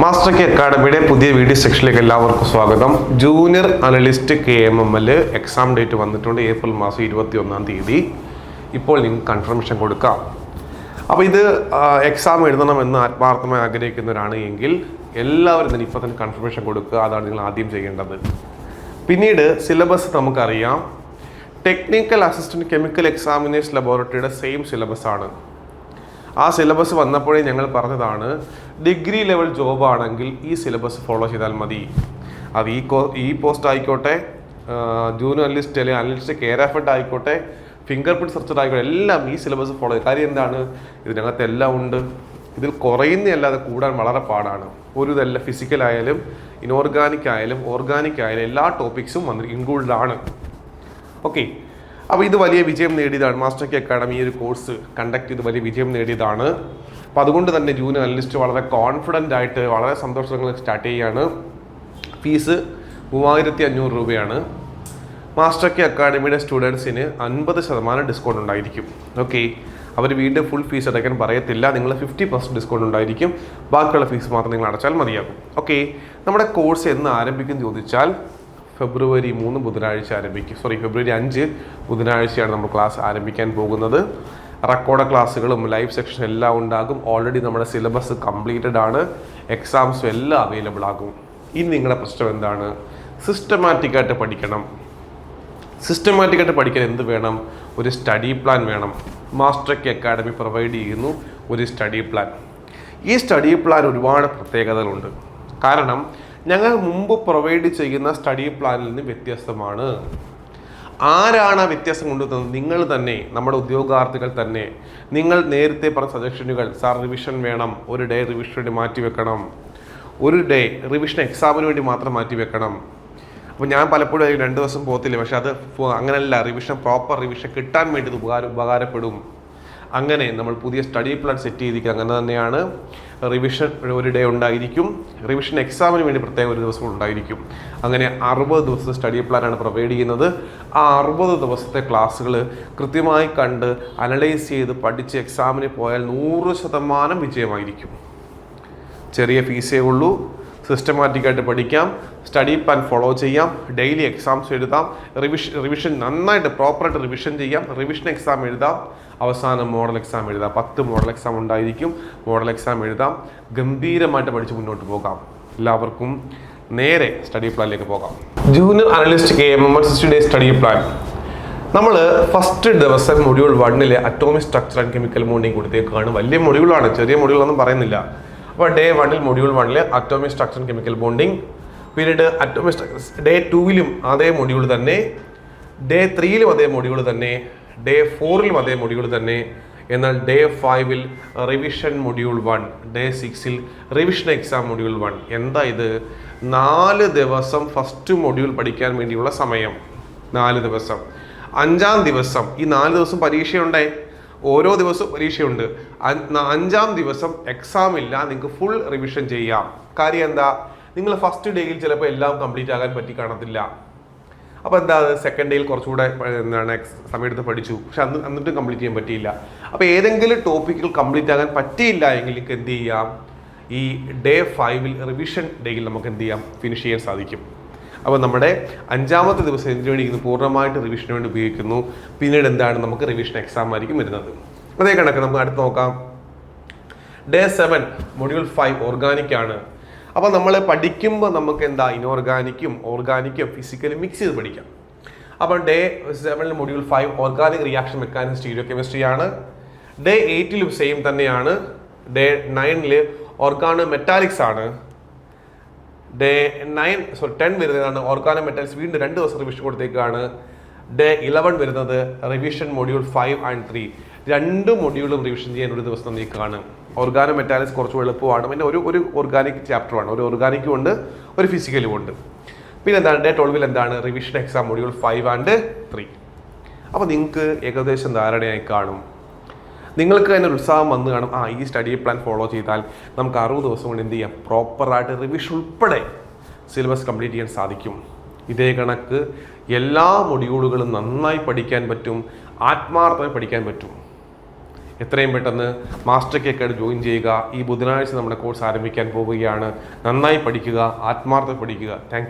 Master K അക്കാഡമിയുടെ പുതിയ video സെക്ഷനിലേക്ക് എല്ലാവർക്കും സ്വാഗതം. Junior analyst K M M L exam date വന്നിട്ടുണ്ട് ഏപ്രിൽ മാസം ഇരുപത്തി ഒന്നാം തീയതി. ഇപ്പോൾ നിങ്ങൾക്ക് കൺഫർമേഷൻ കൊടുക്കാം. അപ്പോൾ ഇത് എക്സാം എഴുതണമെന്ന് ആത്മാർത്ഥമായി ആഗ്രഹിക്കുന്നവരാണ് എങ്കിൽ എല്ലാവരും തന്നെ ഇപ്പോൾ തന്നെ കൺഫർമേഷൻ കൊടുക്കുക. അതാണ് നിങ്ങൾ ആദ്യം ചെയ്യേണ്ടത്. പിന്നീട് സിലബസ് നമുക്കറിയാം. ടെക്നിക്കൽ അസിസ്റ്റന്റ് കെമിക്കൽ എക്സാമിനേഷൻ ലബോറട്ടറിയുടെ സെയിം സിലബസ് ആണ്. ആ സിലബസ് വന്നപ്പോഴേ ഞങ്ങൾ പറഞ്ഞതാണ് ഡിഗ്രി ലെവൽ ജോബ് ആണെങ്കിൽ ഈ സിലബസ് ഫോളോ ചെയ്താൽ മതി. അത് ഈ കോ ഈ പോസ്റ്റ് ആയിക്കോട്ടെ ജൂനിയർ അനലിസ്റ്റ് അല്ലെങ്കിൽ അനലിസ്റ്റ് കെയർ എഫർട്ട് ആയിക്കോട്ടെ ഫിംഗർ പ്രിന്റ് സെർച്ചർ ആയിക്കോട്ടെ എല്ലാം ഈ സിലബസ് ഫോളോ ചെയ്യും. കാര്യം എന്താണ്? ഇതിനകത്ത് എല്ലാം ഉണ്ട്. ഇതിൽ കുറയുന്നതല്ലാതെ കൂടാൻ വളരെ പാടാണ്. ഒരു ഇതല്ല ഫിസിക്കൽ ആയാലും ഇനോർഗാനിക് ആയാലും ഓർഗാനിക് ആയാലും എല്ലാ ടോപ്പിക്സും വന്നിട്ട് ഇൻക്ലൂഡഡ് ആണ്. ഓക്കെ അപ്പോൾ ഇത് വലിയ വിജയം നേടിയതാണ്. മാസ്റ്റർ കെ അക്കാഡമി ഈ ഒരു കോഴ്സ് കണ്ടക്ട് ചെയ്ത് വലിയ വിജയം നേടിയതാണ്. അപ്പോൾ അതുകൊണ്ട് തന്നെ ജൂനിയർ അനലിസ്റ്റ് വളരെ കോൺഫിഡന്റ് ആയിട്ട് വളരെ സന്തോഷങ്ങൾ സ്റ്റാർട്ട് ചെയ്യുകയാണ് ഫീസ് മൂവായിരത്തി അഞ്ഞൂറ് രൂപയാണ്. മാസ്റ്റർ കെ അക്കാഡമിയുടെ സ്റ്റുഡൻസിന് അൻപത് ശതമാനം ഡിസ്കൗണ്ട് ഉണ്ടായിരിക്കും. ഓക്കെ അവർ വീണ്ടും ഫുൾ ഫീസ് അടയ്ക്കാൻ പറയത്തില്ല. നിങ്ങൾ ഫിഫ്റ്റി പെർസെന്റ് ഡിസ്കൗണ്ട് ഉണ്ടായിരിക്കും. ബാക്കിയുള്ള ഫീസ് മാത്രം നിങ്ങൾ അടച്ചാൽ മതിയാകും. ഓക്കെ നമ്മുടെ കോഴ്സ് എന്ന് ആരംഭിക്കും ചോദിച്ചാൽ ഫെബ്രുവരി മൂന്ന് ബുധനാഴ്ച ആരംഭിക്കും. സോറി ഫെബ്രുവരി അഞ്ച് ബുധനാഴ്ചയാണ് നമ്മൾ ക്ലാസ് ആരംഭിക്കാൻ പോകുന്നത്. റെക്കോർഡ് ക്ലാസ്സുകളും ലൈവ് സെക്ഷൻ എല്ലാം ഉണ്ടാകും. ഓൾറെഡി നമ്മുടെ സിലബസ് കംപ്ലീറ്റഡ് ആണ്. എക്സാംസും എല്ലാം അവൈലബിൾ ആകും. ഇനി നിങ്ങളുടെ പ്രശ്നം എന്താണ്? സിസ്റ്റമാറ്റിക്കായിട്ട് പഠിക്കണം. സിസ്റ്റമാറ്റിക്കായിട്ട് പഠിക്കാൻ എന്ത് വേണം? ഒരു സ്റ്റഡി പ്ലാൻ വേണം. മാസ്റ്റർ കെ അക്കാഡമി പ്രൊവൈഡ് ചെയ്യുന്നു ഒരു സ്റ്റഡി പ്ലാൻ ഈ സ്റ്റഡി പ്ലാൻ ഒരുപാട് പ്രത്യേകതകളുണ്ട്. കാരണം ഞങ്ങൾ മുമ്പ് പ്രൊവൈഡ് ചെയ്യുന്ന സ്റ്റഡി പ്ലാനിൽ നിന്ന് വ്യത്യസ്തമാണ്. ആരാണ് ആ വ്യത്യാസം കൊണ്ടുവന്നത് നിങ്ങൾ തന്നെ നമ്മുടെ ഉദ്യോഗാർത്ഥികൾ തന്നെ. നിങ്ങൾ നേരത്തെ പറഞ്ഞ സജഷനുകൾ സാർ റിവിഷൻ വേണം. ഒരു ഡേ റിവിഷന് വേണ്ടി മാറ്റി വെക്കണം. ഒരു ഡേ റിവിഷൻ എക്സാമിന് വേണ്ടി മാത്രം മാറ്റി വെക്കണം. അപ്പോൾ ഞാൻ പലപ്പോഴും രണ്ട് ദിവസം പോകത്തില്ല. പക്ഷേ അത് അങ്ങനെയല്ല റിവിഷൻ പ്രോപ്പർ റിവിഷൻ കിട്ടാൻ വേണ്ടി ഉപകാര ഉപകാരപ്പെടും. അങ്ങനെ നമ്മൾ പുതിയ സ്റ്റഡി പ്ലാൻ സെറ്റ് ചെയ്തിരിക്കുക അങ്ങനെ തന്നെയാണ്. റിവിഷൻ ഒരു ഡേ ഉണ്ടായിരിക്കും. റിവിഷൻ എക്സാമിന് വേണ്ടി പ്രത്യേക ഒരു ദിവസം ഉണ്ടായിരിക്കും. അങ്ങനെ അറുപത് ദിവസത്തെ സ്റ്റഡി പ്ലാനാണ് പ്രൊവൈഡ് ചെയ്യുന്നത്. ആ അറുപത് ദിവസത്തെ ക്ലാസ്സുകൾ കൃത്യമായി കണ്ട് അനലൈസ് ചെയ്ത് പഠിച്ച് എക്സാമിന് പോയാൽ നൂറ് ശതമാനം വിജയമായിരിക്കും. ചെറിയ ഫീസേ ഉള്ളൂ. സിസ്റ്റമാറ്റിക്കായിട്ട് പഠിക്കാം. സ്റ്റഡി പ്ലാൻ ഫോളോ ചെയ്യാം. ഡെയിലി എക്സാംസ് എഴുതാം. റിവിഷൻ റിവിഷൻ നന്നായിട്ട് പ്രോപ്പറായിട്ട് റിവിഷൻ ചെയ്യാം. റിവിഷൻ എക്സാം എഴുതാം. അവസാനം മോഡൽ എക്സാം എഴുതാം. പത്ത് മോഡൽ എക്സാം ഉണ്ടായിരിക്കും. മോഡൽ എക്സാം എഴുതാം. ഗംഭീരമായിട്ട് പഠിച്ച് മുന്നോട്ട് പോകാം. എല്ലാവർക്കും നേരെ സ്റ്റഡി പ്ലാനിലേക്ക് പോകാം. Junior analyst K M M day study plan നമ്മൾ ഫസ്റ്റ് ദിവസം മൊഡ്യൂൾ വണ്ണിലെ അറ്റോമിക് സ്ട്രക്ചർ ആൻഡ് കെമിക്കൽ മോണിങ് കൊടുത്തേക്കാണ്. വലിയ മൊഡ്യൂളാണ് ചെറിയ മൊഡ്യൂളൊന്നും പറയുന്നില്ല. അപ്പോൾ ഡേ വണ്ണിൽ മൊഡ്യൂൾ വണ്ണിൽ atomic structure and chemical bonding പിന്നീട് അറ്റോമിക് സ്ട്രക്ചർ ഡേ ടൂവിലും അതേ മൊഡ്യൂൾ തന്നെ. ഡേ ത്രീയിലും അതേ മൊഡ്യൂൾ തന്നെ. ഡേ ഫോറിലും അതേ മൊഡ്യൂൾ തന്നെ. എന്നാൽ ഡേ ഫൈവിൽ റിവിഷൻ മൊഡ്യൂൾ വൺ ഡേ സിക്സിൽ റിവിഷൻ എക്സാം മൊഡ്യൂൾ വൺ എന്താ ഇത്? നാല് ദിവസം ഫസ്റ്റ് മൊഡ്യൂൾ പഠിക്കാൻ വേണ്ടിയുള്ള സമയം. നാല് ദിവസം. അഞ്ചാം ദിവസം. ഈ നാല് ദിവസം പരീക്ഷയുണ്ടേ? ഓരോ ദിവസവും പരീക്ഷയുണ്ട്. അഞ്ചാം ദിവസം എക്സാം ഇല്ല. നിങ്ങൾക്ക് ഫുൾ റിവിഷൻ ചെയ്യാം. കാര്യം എന്താ? നിങ്ങൾ ഫസ്റ്റ് ഡേയിൽ ചിലപ്പോൾ എല്ലാം കംപ്ലീറ്റ് ആകാൻ പറ്റി കാണത്തില്ല. അപ്പോൾ എന്താ സെക്കൻഡ് ഡേയിൽ കുറച്ചുകൂടെ എന്താണ് സമയമെടുത്ത് പഠിച്ചു. പക്ഷെ അന്ന് എന്നിട്ടും കംപ്ലീറ്റ് ചെയ്യാൻ പറ്റിയില്ല. അപ്പോൾ ഏതെങ്കിലും ടോപ്പിക്കിൽ കംപ്ലീറ്റ് ആകാൻ പറ്റിയില്ല എങ്കിൽ നിങ്ങൾക്ക് എന്ത് ചെയ്യാം? ഈ ഡേ ഫൈവിൽ റിവിഷൻ ഡേയിൽ നമുക്ക് എന്ത് ചെയ്യാം? ഫിനിഷ് ചെയ്യാൻ സാധിക്കും. അപ്പോൾ നമ്മുടെ അഞ്ചാമത്തെ ദിവസം എന്തിനു വേണ്ടി ഇത് പൂർണമായിട്ട് റിവിഷന് വേണ്ടി ഉപയോഗിക്കുന്നു? പിന്നീട് എന്താണ് നമുക്ക് റിവിഷൻ എക്സാം ആയിരിക്കും വരുന്നത്. അതേ കണക്ക് നമുക്ക് അടുത്ത് നോക്കാം. Day seven module five organic ആണ്. അപ്പോൾ നമ്മൾ പഠിക്കുമ്പോൾ നമുക്ക് എന്താ ഇനോർഗാനിക്കും ഓർഗാനിക്കും ഫിസിക്കലും മിക്സ് ചെയ്ത് പഠിക്കാം. അപ്പോൾ ഡേ സെവനിൽ module five organic reaction mechanism stereochemistry ആണ്. ഡേ എയ്റ്റിലും സെയിം തന്നെയാണ്. ഡേ നയനിൽ ഓർഗാനോ മെറ്റാലിക്സ് ആണ്. ഡേ നയൻ സോറി ടെൻ വരുന്നതാണ്. ഓർഗാനോ മെറ്റാലിക്സ് വീണ്ടും രണ്ട് ദിവസം റിവിഷൻ കൊടുത്തേക്കാണ്. ഡേ ഇലവൻ വരുന്നത് revision module five and three രണ്ട് മൊഡ്യൂളും റിവിഷൻ ചെയ്യാൻ ഒരു ദിവസം നീക്കാണ് ഓർഗാനോ മെറ്റാലിക്സ് കുറച്ച് എളുപ്പമാണ്. പിന്നെ ഒരു ഒരു ഓർഗാനിക് ചാപ്റ്ററാണ് ഒരു ഓർഗാനിക്കും ഉണ്ട് ഒരു ഫിസിക്കലും ഉണ്ട്. പിന്നെ എന്താണ് ഡേ ട്വൽവിൽ എന്താണ്? Revision exam module five and three അപ്പോൾ നിങ്ങൾക്ക് ഏകദേശം ധാരണയായി കാണും. നിങ്ങൾക്ക് തന്നെ ഉത്സാഹം വന്ന് കാണും. ആ ഈ സ്റ്റഡി പ്ലാൻ ഫോളോ ചെയ്താൽ നമുക്ക് അറുപത് ദിവസം കൊണ്ട് എന്ത് ചെയ്യാം? പ്രോപ്പറായിട്ട് റിവിഷൻ ഉൾപ്പെടെ സിലബസ് കംപ്ലീറ്റ് ചെയ്യാൻ സാധിക്കും. ഇതേ കണക്ക് എല്ലാ മൊഡ്യൂളുകളും നന്നായി പഠിക്കാൻ പറ്റും ആത്മാർത്ഥമായി പഠിക്കാൻ പറ്റും. എത്രയും പെട്ടെന്ന് മാസ്റ്റർ കേക്കായിട്ട് ജോയിൻ ചെയ്യുക. ഈ ബുധനാഴ്ച നമ്മുടെ കോഴ്സ് ആരംഭിക്കാൻ പോവുകയാണ്. നന്നായി പഠിക്കുക ആത്മാർത്ഥം പഠിക്കുക. താങ്ക്